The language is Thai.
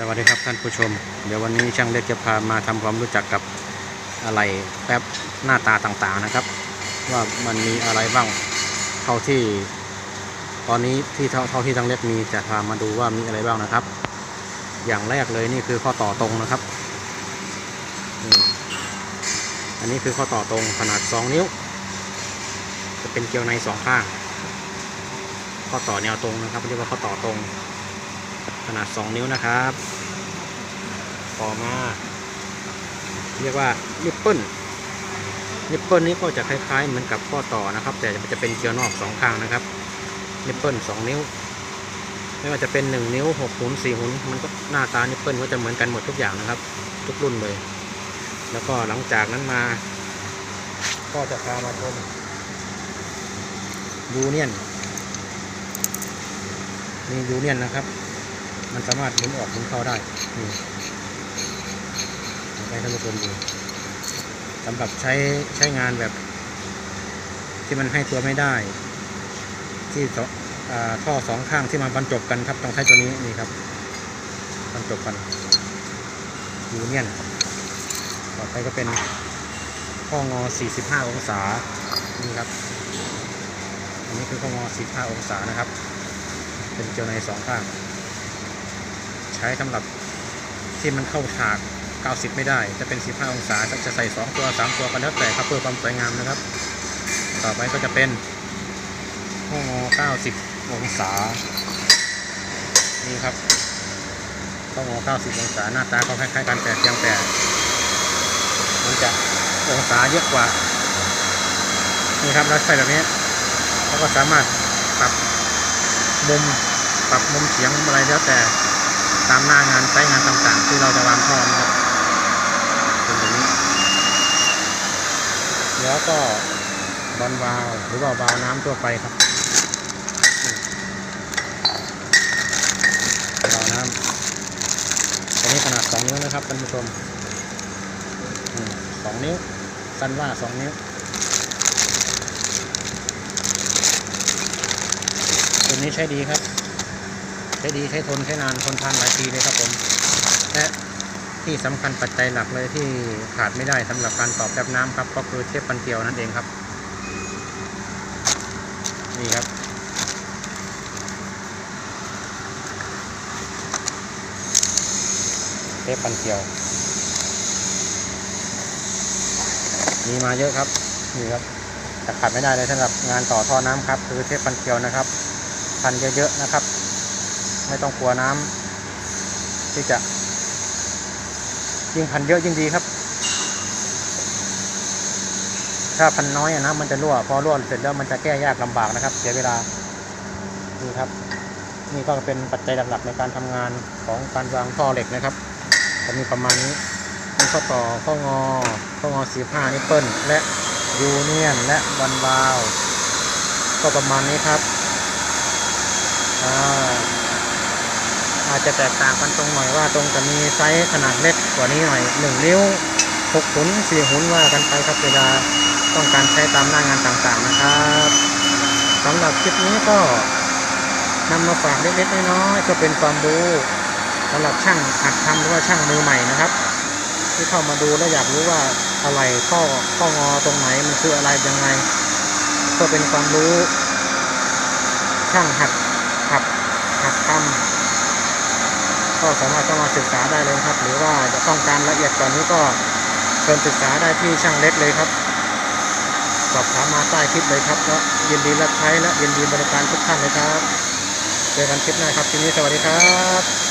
สวัสดีครับท่านผู้ชม เดี๋ยววันนี้ช่างเล็กจะพามาทำความรู้จักกับอะไรแป๊บหน้าตาต่างๆนะครับ ว่ามันมีอะไรบ้างเท่าที่ ตอนนี้ที่เท่าเท่าที่ช่างเล็กมีจะพามาดูว่ามีอะไรบ้างนะครับ อย่างแรกเลยนี่คือข้อต่อตรงนะครับอันนี้คือข้อต่อตรงขนาด 2 นิ้ว จะเป็นเกลียวในสองข้าง ข้อต่อแนวตรงนะครับเรียกว่าข้อต่อตรง ขนาด 2 นิ้วนะครับ ต่อมา เรียกว่านิปเปิลนิปเปิลนี้ก็จะคล้ายๆเหมือนกับข้อต่อนะครับ แต่จะเป็นเกียวนอกสองข้างนะครับนิปเปิล2นิ้ว ไม่ว่าจะเป็น 1 นิ้ว6หุน4หุนมันก็หน้าตานิปเปิลก็จะเหมือนกันหมดทุกอย่างนะครับ ทุกรุ่นเลย แล้วก็หลังจากนั้นมา ก็จะพามาชมยูเนียนมียูเนียนนะครับ มันสามารถหมุนออกหมุนเข้าได้นี่ให้ท่านผู้ชมดูสำหรับใช้ใช้งานแบบ ที่มันให้ตัวไม่ได้ ที่สออ่าท่อสองข้างที่มาบรรจบกันครับต้องใช้ตัวนี้นี่ครับบรรจบกันยูเนียนต่อไปก็เป็นข้องอ 45 องศา นี่ครับ อันนี้คือข้องอ 45 องศานะครับ เป็นเกลียวในสองข้าง ใช้สำหรับที่มันเข้าฉาก 90 ไม่ได้ จะเป็น 15 องศาจะใส่ 2 ตัว 3 ตัวก็แล้วแต่ครับเพื่อความสวยงามนะครับ ต่อไปก็จะเป็นห้อง90 องศา นี่ครับห้อง90 องศาหน้าตาก็คล้ายๆกันแต่เพียงแต่มันจะองศาเยอะกว่า นี่ครับแล้วใส่แบบนี้เราก็สามารถปรับมุมปรับมุมเฉียงอะไรแล้วแต่ ตามหน้างานไซต์งานต่างๆ ที่เราจะวางท่อนะครับเป็นแบบนี้ แล้วก็บอลวาล์วหรือว่าวาล์วน้ำทั่วไปครับวาล์วน้ำอันนี้ขนาด2นิ้วนะครับท่านผู้ชมสองนิ้วสั้นว่า2นิ้วตัวนี้ใช้ดีครับ ใช้ดีใช้ทนใช้นานทนทานหลายปีเลยครับผมและที่สำคัญปัจจัยหลักเลยที่ขาดไม่ได้สำหรับการตอบแบบน้ำครับก็คือเทปปันเกลียวนั่นเองครับ นี่ครับเทปปันเกลียวมีมาเยอะครับนี่ครับแต่ขาดไม่ได้เลยสำหรับงานต่อท่อน้ำครับ คือเทปปันเกลียวนะครับพันเยอะๆนะครับ ไม่ต้องกลัวน้ำที่จะ ยิ่งพันเยอะยิ่งดีครับ ถ้าพันน้อยนะมันจะรั่วพอรั่วเสร็จแล้วมันจะแก้ยากลำบากนะครับ เสียเวลานี่ครับ นี่ก็เป็นปัจจัยหลักๆในการทำงานของการวางท่อเหล็กนะครับจะมีประมาณนี้มีข้อต่อข้องอข้องอสีผ้านิปเปิลและยูเนียนและบอลบาว ก็ประมาณนี้ครับ อ่า อาจจะแตกต่างกันตรงหน่อยว่าตรงจะมีไซส์ขนาดเล็กกว่านี้หน่อยหนึ่งนิ้วหกหุนสี่หุนว่ากันไปครับเวลาต้องการใช้ตามหน้างานต่างๆนะครับสำหรับคลิปนี้ก็นำมาฝากเล็กๆน้อยๆก็เป็นความรู้สำหรับช่างหัดทำหรือว่าช่างมือใหม่นะครับ ที่เข้ามาดูแล้วอยากรู้ว่าอะไรข้อข้องอตรงไหนมันคืออะไรยังไง ก็เป็นความรู้ช่างหัดขับหัดทำ ก็สามารถเข้ามาศึกษาได้เลยครับ หรือว่าจะต้องการละเอียดกว่านี้ก็เชิญศึกษาได้ที่ช่างเล็กเลยครับสอบถามมาใต้คลิปเลยครับแล้วยินดีรับใช้และยินดีบริการทุกท่านเลยครับเจอกันคลิปหน้าครับทีนี้สวัสดีครับ